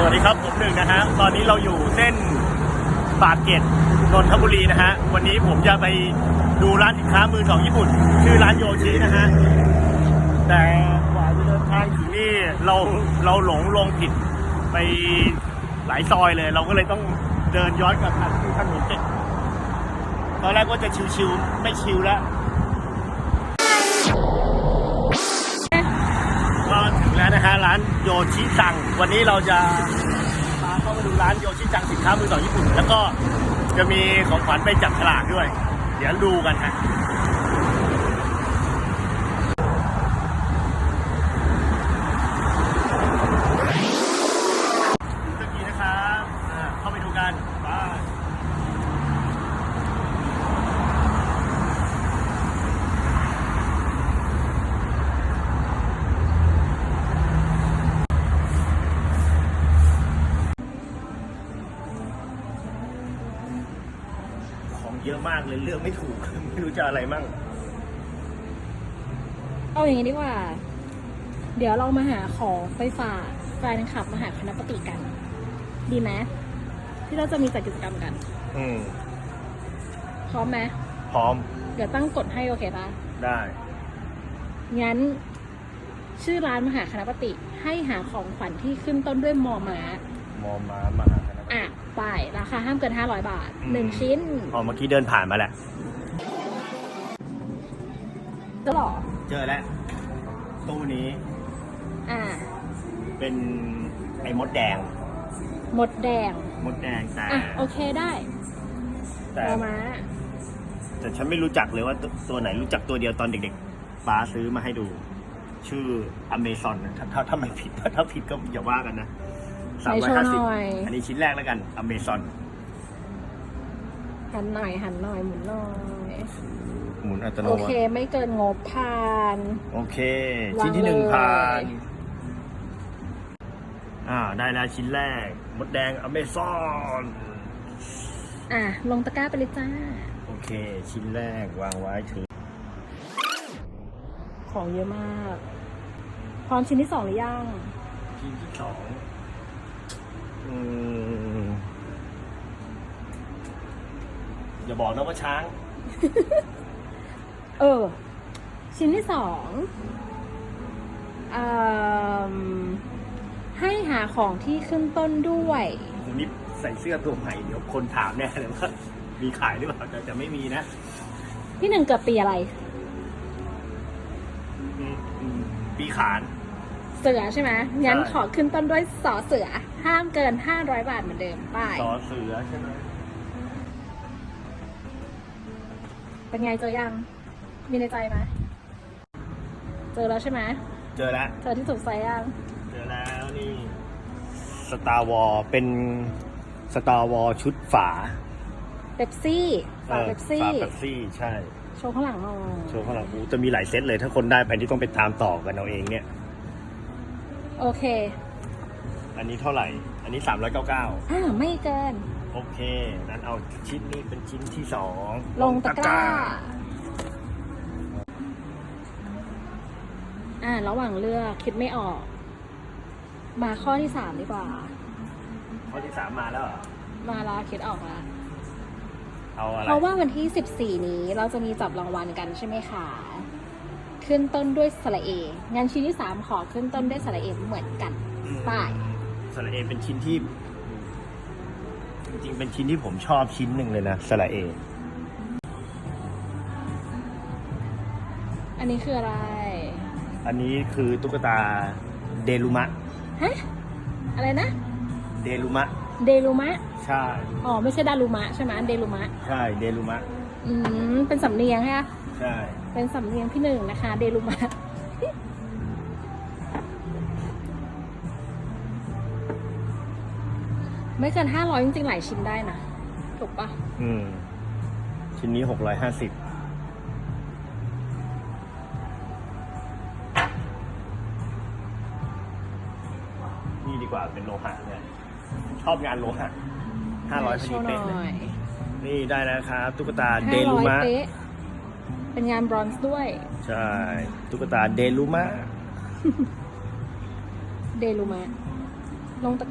สวัสดีครับผมหนึ่งนะฮะตอนนี้เราอยู่เส้นปากเกร็ดนนทบุรีนะฮะวันนี้ผมจะไปดูร้านสินค้ามือสองญี่ปุ่น ชื่อร้านโยชินะฮะแต่กว่าจะเดินทางถึงนี่เราเราหลงลงผิดไปหลายซอยเลย เราก็เลยต้องเดินย้อนกลับทางที่ถนนเจ็ดตอนแรกว่าจะชิวๆไม่ชิวแล้ว แล้วนะฮะร้านโยชิจัง วันนี้เราจะพาเข้ามาดูร้านโยชิจังสินค้ามือสองญี่ปุ่น แล้วก็จะมีของขวัญไปจับฉลากด้วย เดี๋ยวดูกันฮะตะ เยอะมากเลยเลือกไม่ถูก ไม่รู้จะอะไรมั่ง เอาอย่างนี้ดีกว่า เดี๋ยวเรามาหาของไปฝากแฟนคลับมหาคณะปฏิกัน ดีไหมที่เราจะมีจัดกิจกรรมกัน อืม พร้อมไหมพร้อม เดี๋ยวตั้งกฎให้โอเคปะได้ งั้น ชื่อร้านมหาคณะปฏิให้หาของขวัญที่ขึ้นต้นด้วยมอม้ามอมามาคณะ อะไปราคาห้ามเกิน 500 บาทอืมหนึ่งชิ้น อ๋อเมื่อกี้เดินผ่านมาแหละจะหรอเจอแล้ว ตู้นี้อะเป็นไอ้มดแดง หมดแดง มดแดงแต่อะ โอเคได้แต่มอม้าแต่ฉันไม่รู้จักเลยว่าตัวตัวไหนรู้จักตัวเดียวตอนเด็กๆป้าซื้อมาให้ดู ชื่ออเมซอนถ้าถ้าถ้าไม่ผิดถ้าผิดก็อย่าว่ากันนะ สามไหนร้อยโชว์ห้าหสิบน่อยอันนี้ชิ้นแรกแล้วกันอเมซอนหันหน่อยหันหน่อยหมุนหน่อยหมุนอัตโนโอมัเคติไม่เกินงบผ่าน โอเควางชิ้นที่หนึ่งเลยผ่านอ่าได้แล้วชิ้นแรกมดแดงอเมซอนอะ ลงตะกร้าไปเลยจ้า โอเค ชิ้นแรกวางไว้ถือของเยอะมาก พร้อมชิ้นที่สองหรือยัง ชิ้นที่สองอืม อย่าบอกนะว่าช้าง เออ ชิ้นที่สองอืมให้หาของที่ขึ้นต้นด้วย ผมนี่ใส่เสื้อตัวใหม่เดี๋ยวคนถามแน่เลยว่า มีขายหรือเปล่าแต่จะไม่มีนะพี่หนึ่งเกิดปีอะไร อืมอืมปีขาน เสือใช่ไหมงั้นใช่ ขอขึ้นต้นด้วยสอเสือ ห้ามเกินห้าร้อยบาทเหมือนเดิมไป้ายสอเสือใช่ไหม เป็นไงเจอยัง มีในใจไหมเจอแล้วใช่ไหมเจอแล้ว เจอที่ถูกใจยัง เจอแล้วนี่สตาร์วอลเป็นสตาร์วอลชุดฝาเ e ปซี่ฝาออเ e ปซี่ฝาเป๊ปซี่ใช่ โชว์ข้างหลังหน่อยโชว์ข้างหลังอูจะมีหลายเซตเลย ถ้าคนได้ไปที่ต้องไปตามต่อกันเอาเองเนี่ย โอเค อันนี้เท่าไหร่ อันนี้399อ่าไม่เกิน โอเคนั้นเอาชิ้นนี้เป็นชิ้นที่สองลงตะกร้า อ่า ระหว่างเลือกคิดไม่ออก มาข้อที่สามดีกว่า ข้อที่สามมาแล้วเหรอมาแล้วคิดออกแล้วเอาอะไรเพราะว่าวันที่14นี้เราจะมีจับรางวัลกันใช่ไหมคะขึ้นต้นด้วยสระเองานชิ้นที่3ขอขึ้นต้นด้วยสระเอเหมือนกันอืมไป้ายสระเอเป็นชิ้นที่ จริงๆ เป็นชิ้นที่ผมชอบชิ้นหนึ่งเลยนะสระเอ อันนี้คืออะไร อันนี้คือตุ๊กตาเดลุมะ ฮะ อะไรนะ เดลุมะ เดลุมะ ใช่ อ๋อ ไม่ใช่ดารุมะ ใช่ไหมเดลุมะ ใช่ เดลุมะ อืม เป็นสำเนียงใช่ไหมใช่ เป็นสำเนียงพี่หนึ่งนะคะ เดลุมะ ไม่เกินห้าร้อยจริงๆ หลายชิ้นได้นะ ถูกปะอืม ชิ้นนี้หกร้อยห้าสิบนี่ดีกว่าเป็นโลหะเนี่ย ชอบงานโลหะห้าร้อยพอโชดีว์หเป๊ะน่เลอยยนี่ได้แล้วครับตุ๊กตาเดห้าลุร้อยมะเป๊ะเป็นงานบรอนซ์ด้วย ใช่ ตุ๊กตาเดลุมะ เดลุมะ ลงตะกร้า